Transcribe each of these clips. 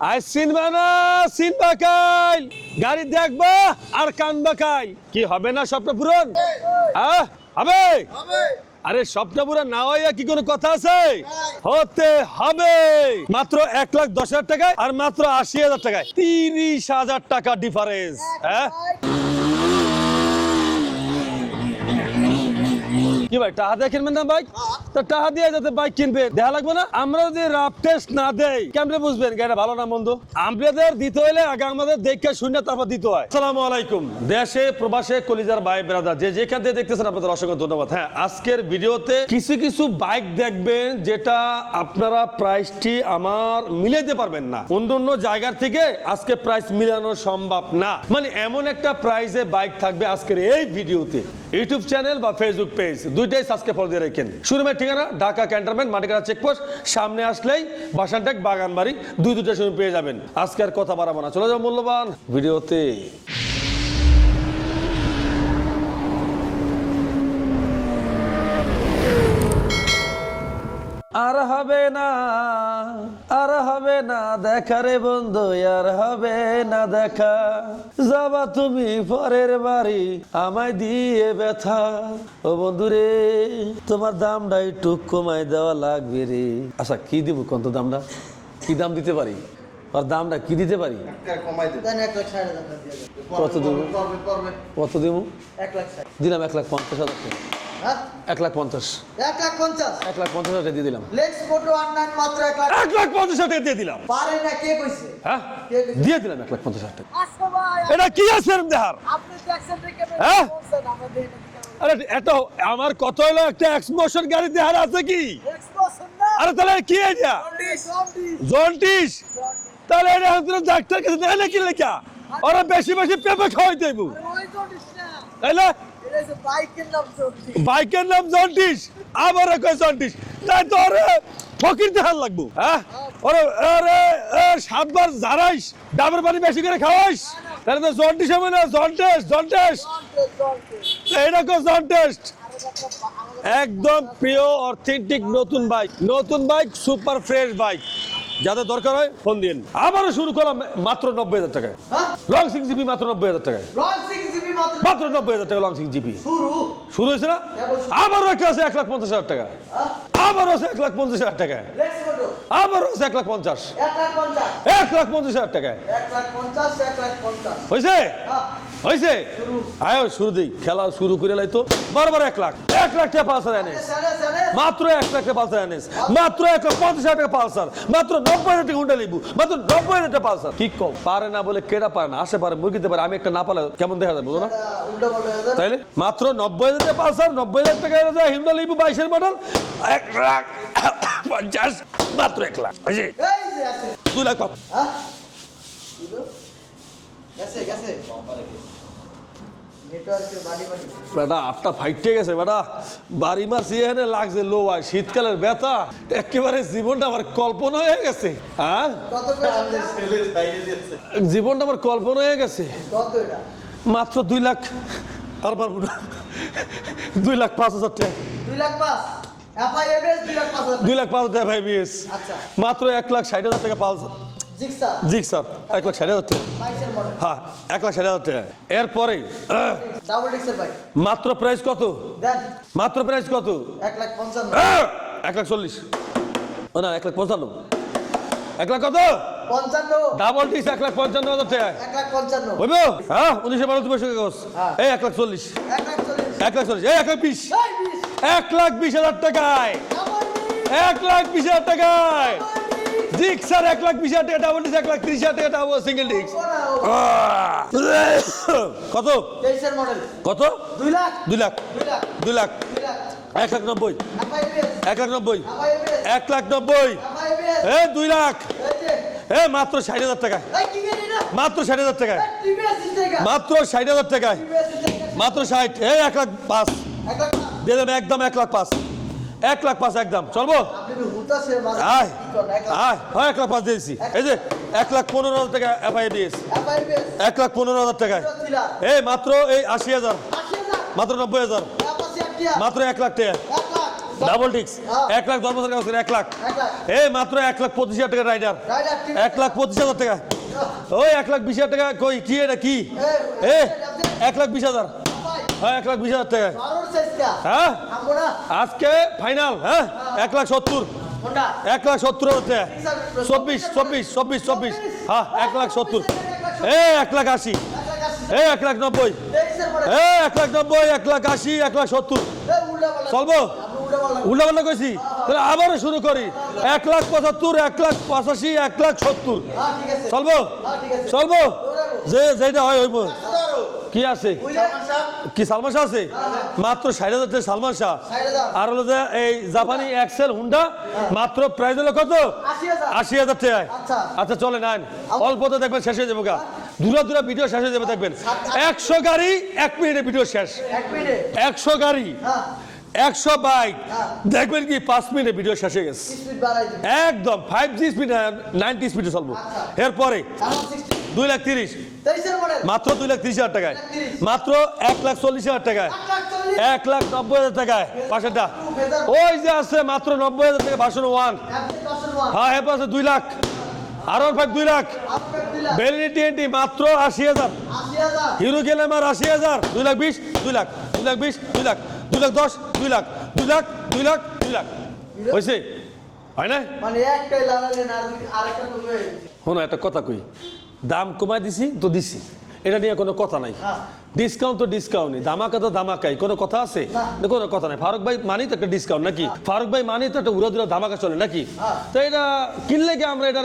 I সিনবা না সিনবা কাইল। গাড়ি দেখবা আর কানবা কাইল। কি হবে না স্বপ্ন পূরণ? হবে? আরে স্বপ্ন পূরণ না হইয়া কি কোনো কথা আছে? হতে হবে। মাত্র এক লাখ দশ হাজার টাকায় আর মাত্র আশি হাজার টাকায়। তিরিশ হাজার টাকা ডিফারেন্স হ্যাঁ? কি ভাই টাকা কিনবেন না বাইক তো টাকা দিয়ে যাতে বাইক কিনবে দেখা লাগবে না? আমরা যদি রাফ টেস্ট না দেই, কেমনে বুঝবেন? ভালো না আমাদের দিতে আগে আমাদের দেখে শুনে তারপর দিতে হয়। আলাইকুম। দেশে, প্রবাসে কলিজার ভাই, ব্রাদার, যে যেখান থেকে দেখতেছেন আপনাদের অসংখ্য ধন্যবাদ। হ্যাঁ আজকের ভিডিওতে কিছু কিছু বাইক দেখবেন, যেটা আপনারা প্রাইসটি আমার মিলাইতে পারবেন না। অন্য অন্য জায়গার থেকে আজকে প্রাইস মিলানো সম্ভব না। মানে এমন একটা প্রাইসে বাইক থাকবে আজকের এই ভিডিওতে। ইউটিউব চ্যানেল বা ফেসবুক পেজ দুইটাই সাবস্ক্রাইব করে দিয়ে রাখেন। শুরুমের ঠিকানা, ঢাকা ক্যান্টনমেন্ট মাটিকাড়া চেকপোস্ট সামনে আসলেই বাসানটেক, বাগানবাড়ি, দুই দুটা শুরু পেয়ে যাবেন। আজকে আর কথা বাড়াবো না। চলে যাব মূল্যবান ভিডিওতে। আর হবে না আর হবে না দেখা রে বন্ধু আর হবে না দেখা। যাবা তুমি পরের বাড়ি আমায় দিয়ে ব্যথা। ও বন্ধু রে তোমার দামটা একটু কমাই দেওয়া লাগবে রে। আচ্ছা কি দিব কত দামটা? কি দাম দিতে পারি? আর দামটা কি দিতে পারি। কত দেবো? কত দিব? এক লাখ দিলাম এক লাখ পঞ্চাশ হাজার টাকা? এক লাখ পঞ্চাশ। এক লাখ পঞ্চাশ। এক লাখ পঞ্চাশ হাজার টাকা দিয়ে দিলাম। লেক্স ফটো অনলাইন মাত্র এক লাখ। এক লাখ পঞ্চাশ হাজার টাকা দিয়ে দিলাম। পারে না, কে কইছে? হ্যাঁ? দিয়ে দিলাম এক লাখ পঞ্চাশ হাজার টাকা। এটা কি আছে এরম দেহার? আপনি ট্যাক্সের থেকে হ্যাঁ? আরে এটা আমার কত হলো? একটা এক্সমোশন গাড়ি দেহার আছে কি? আরে তাহলে কি এটা? জন্টিস তাহলে এটা হয়তো ডাক্তার কাছে নাকি লেখা? ওরা বেশি বেশি পেঁপে খাওয়াই দেবো তাইলে হচ্ছে বাইকের নাম জন্ডিস। আবার কয় জন্টিস তাই তো ওরে ফকির দেখার লাগবো হ্যাঁ? ওরে এ, সাতবার জারাইস ডাবের পানি বেশি করে খাওয়াইস। তাহলে তো জন্টিস হবে না জন্টেস জন্টেস জন্ডিস, জন্ডিস। কো জন্টেস্ট আরে একদম প্রিয় অথেন্টিক নতুন বাইক নতুন বাইক সুপার ফ্রেশ বাইক যাদের দরকার হয় ফোন দিন আবারও শুরু করলাম মাত্র নব্বই হাজার টাকায়? লং সিক্স জিবি মাত্র নব্বই হাজার টাকায়। মাত্র নব্বই হাজার টাকা লঞ্চিং জিপি। শুরু। হয়েছে না? আবারও একটা আছে এক লাখ পঞ্চাশ হাজার টাকা। হ্যাঁ? আবারও আছে এক লাখ পঞ্চাশ হাজার টাকা। আবারও আছে এক লাখ পঞ্চাশ। এক লাখ পঞ্চাশ। হাজার টাকা। হয়েছে? হ্যাঁ, হয়েছে আয় শুরু দিই। খেলা শুরু করে লাই তো। বারবার এক লাখ। এক লাখ টাকা পালসার এনে স্যারে, স্যারে। মাত্র এক লাখ টাকা পালসার এনে মাত্র এক লাখ পঞ্চাশ হাজার টাকা পালসার। মাত্র নব্বই হাজার টাকা হুন্ডা লিবু। মাত্র নব্বই হাজার টাকা পালসার। কি কম পারে না বলে কেটা পারে না? আসে পারে মুরগিতে পারে। আমি একটা না পালে কেমন দেখা যাবে বুঝো না। তাইলে? মাত্র নব্বই হাজার টাকা পালসার নব্বই হাজার টাকা এনে যায় হিন্ডা লিবু বাইশের মডেল। এক লাখ পঞ্চাশ মাত্র এক লাখ। হয়েছে? এই যে আছে। দুই লাখ বেটা ফাইটে গেছে বেটা। বাড়ি এখানে লাগছে শীতকালের ব্যথা। একেবারে জীবনটা আমার কল্পনা হয়ে গেছে হ্যাঁ? জীবনটা আমার কল্পনা হয়ে গেছে। মাত্র দুই লাখ আর পারব না। দুই লাখ পাঁচ হাজার টাকা। দুই লাখ পাঁচ। দুই লাখ পাঁচ হাজার। হাজার টাকা। ভাই আচ্ছা। মাত্র এক লাখ ষাট হাজার টাকা পাঁচ জিক্সার, জি স্যার এক লাখ ষাট হাজার টাকা হ্যাঁ এক লাখ ষাট হাজার টাকা এরপরে। মাত্র প্রাইস কত মাত্র প্রাইস কত এক লাখ পঞ্চান্ন। এক লাখ চল্লিশ না এক লাখ পঞ্চান্ন এক লাখ কত পঞ্চান্ন, ডাবল টিস এক লাখ পঞ্চান্ন হাজার টাকা এক লাখ পঞ্চান্ন। হইব হ্যাঁ উনিশশো বারো তুমি হ্যাঁ। এই এক লাখ চল্লিশ এক লাখ চল্লিশ। এই এক লাখ বিশ এক লাখ বিশ হাজার টাকায় এক লাখ বিশ হাজার টাকায়। ডিক স্যার এক লাখ বিশ হাজার টাকা ডাবল ডিস এক লাখ ত্রিশ হাজার টাকা ডাবল সিঙ্গেল ডিক্স। কত? কত? দুই লাখ, দুই লাখ। দুই লাখ। এক লাখ নব্বই। এক লাখ নব্বই। এক লাখ নব্বই। এ দুই লাখ। এ মাত্র ষাট হাজার টাকা এই কি গাড়ি এটা? মাত্র ষাট হাজার টাকায়। মাত্র ষাট হাজার টাকায়। মাত্র ষাট। এই এক লাখ পাঁচ। দিয়ে দেবে একদম এক লাখ পাঁচ। এক লাখ পাঁচ একদম চলবো আয় এক লাখ আয় হয় এক লাখ পাঁচ দিয়েছি এই যে এক লাখ পনেরো হাজার টাকা এফআই দিয়েছি এক লাখ পনেরো হাজার টাকায় এই মাত্র এই আশি হাজার মাত্র নব্বই হাজার মাত্র এক লাখ টাকা ডাবল টিক্স হ্যাঁ। এক লাখ দশ বছর কাগজ এক লাখ এই মাত্র এক লাখ পঁচিশ হাজার টাকা রাইডার রাইডার এক লাখ পঁচিশ হাজার টাকা ওই এক লাখ বিশ হাজার টাকা কই কি এটা কি এ এক লাখ বিশ হাজার হ্যাঁ এক লাখ বিশ হাজার টাকা হ্যাঁ আজকে ফাইনাল হ্যাঁ এক লাখ সত্তর এক লাখ সত্তর হাজার টাকা চব্বিশ চব্বিশ চব্বিশ চব্বিশ হ্যাঁ এক লাখ সত্তর এ এক লাখ আশি এ এক লাখ নব্বই এ এক লাখ নব্বই এক লাখ আশি এক লাখ সত্তর চলবো আপনি উল্টা পাল্টা উল্টা পাল্টা কইছি তাহলে আবারও শুরু করি এক লাখ পঁচাত্তর এক লাখ পঁচাশি এক লাখ সত্তর হ্যাঁ চলবো হ্যাঁ চলবো যে যেটা হয় হইব কি আছে? কি সালমান শাহ আছে? মাত্র ষাট হাজার সালমান শাহ। আর হলো যে এই জাপানি এক্সেল হুন্ডা মাত্র প্রাইস হলো কত? আশি হাজার। টাকায়। আচ্ছা। আচ্ছা চলে নেন অল্পতে দেখবেন শেষ হয়ে যাব গা। দূরা দূরা ভিডিও শেষ হয়ে যাবে দেখবেন। একশো গাড়ি এক মিনিটে ভিডিও শেষ। একশো গাড়ি হ্যাঁ। একশো বাইক। হ্যাঁ। দেখবেন কি পাঁচ মিনিটে ভিডিও শেষ হয়ে গেছে। একদম ফাইভ জি স্পিড নাইনটি স্পিডে চলবো। আচ্ছা। এরপরে দুই লাখ তিরিশ। মাত্র দুই লাখ তিরিশ হাজার টাকায়। মাত্র এক লাখ চল্লিশ হাজার টাকায়। এক লাখ নব্বই হাজার টাকায়। পাশেরটা। ওই যে আছে মাত্র নব্বই হাজার টাকা ভাষণ ওয়ান হ্যাঁ হ্যাঁ আছে দুই লাখ। আর ফাইভ দুই লাখ। বেলিনি টিএনটি মাত্র আশি হাজার। হিরো গেলেমার আশি হাজার। দুই লাখ বিশ দুই লাখ। দুই লাখ বিশ দুই লাখ। দুই লাখ দশ দুই লাখ। দুই লাখ দুই লাখ দুই লাখ। হয়েছে? হয় না? মানে একটাই লাগালেন আর আরেকটা তো শোনো একটা কথা কই। দাম কমাই দিছি তো দিছি। এটা নিয়ে কোনো কথা নাই। ডিসকাউন্ট তো ডিসকাউন্টই ধামাকা তো ধামাকাই। কোনো কথা আছে? কোনো কথা নাই। ফারুক ভাই মানি তো একটা ডিসকাউন্ট নাকি? ফারুক ভাই মানি তো একটা উড়া দুরা ধামাকা চলে নাকি। তো এটা কিনলে কি আমরা এটা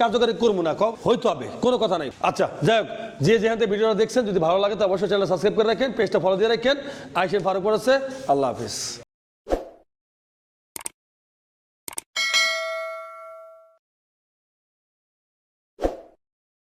কার্যকারী করব না? কম হয়তো হবে। কোনো কথা নাই। আচ্ছা যাই হোক যে যেখান থেকে ভিডিওটা দেখছেন যদি ভালো লাগে তো অবশ্যই চ্যানেল সাবস্ক্রাইব করে রাখেন পেজটা ফলো দিয়ে রাখেন। আইসেন ফারুক পড়েছে আল্লাহ হাফিজ।